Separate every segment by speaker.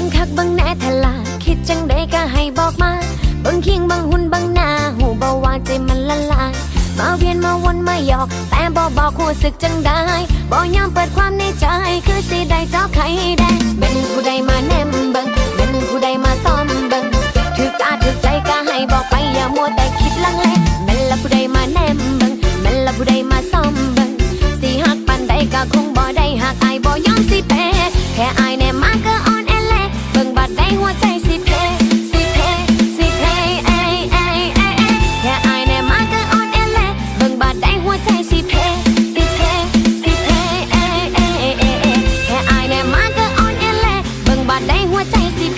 Speaker 1: บังคักบางแน่ทลาคิดจังได้ก็ให้บอกมาบางเคียงบางหุ่นบางหน้าหูเบาว่าใจมันละลายมาเวียนมาวนมาหยอก แต่บอกบอกหูสึกจังได้บอกยอมเปิดความในใจ คือสิได้เจ้าไข่แดงเป็นผู้ใดมาแน่ หัวใจสิ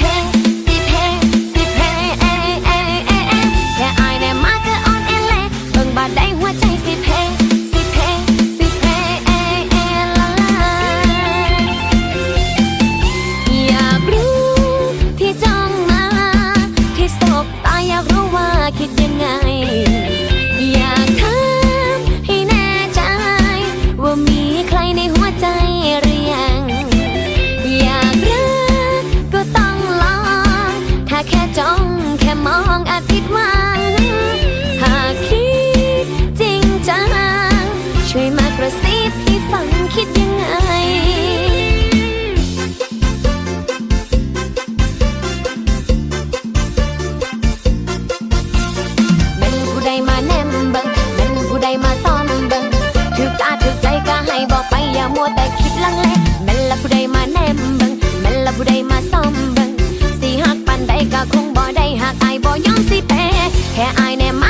Speaker 1: มาซ่อมเบิ่งสิหักปันใดก็คงบ่ได้หักอายบ่ยอมสิแพ้แค่อายแน่มา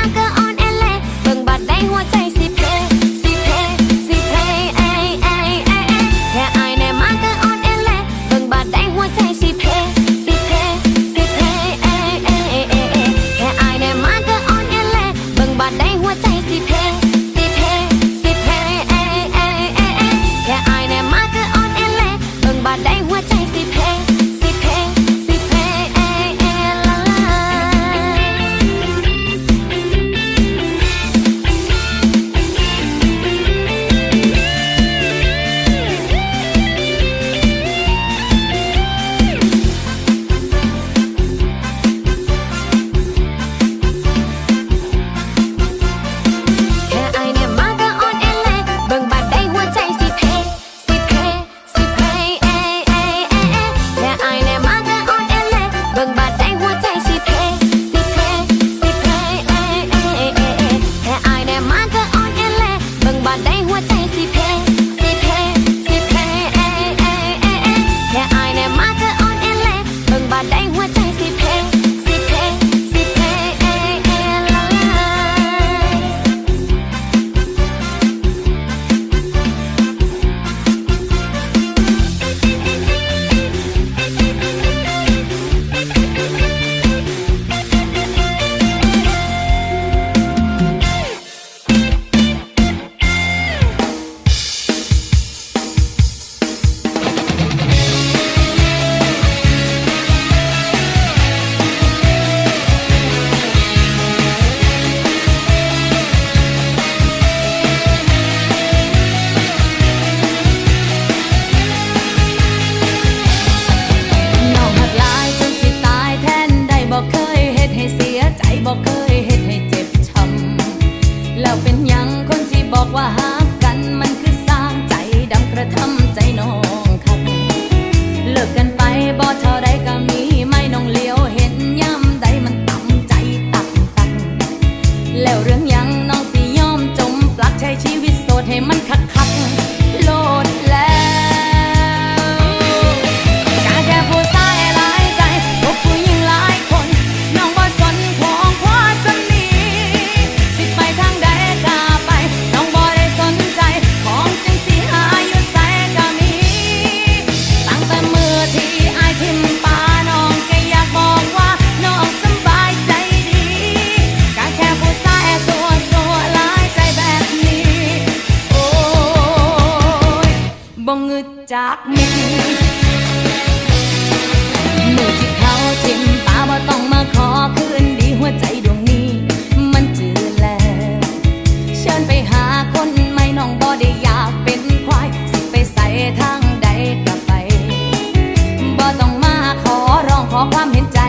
Speaker 1: ความเห็นใจ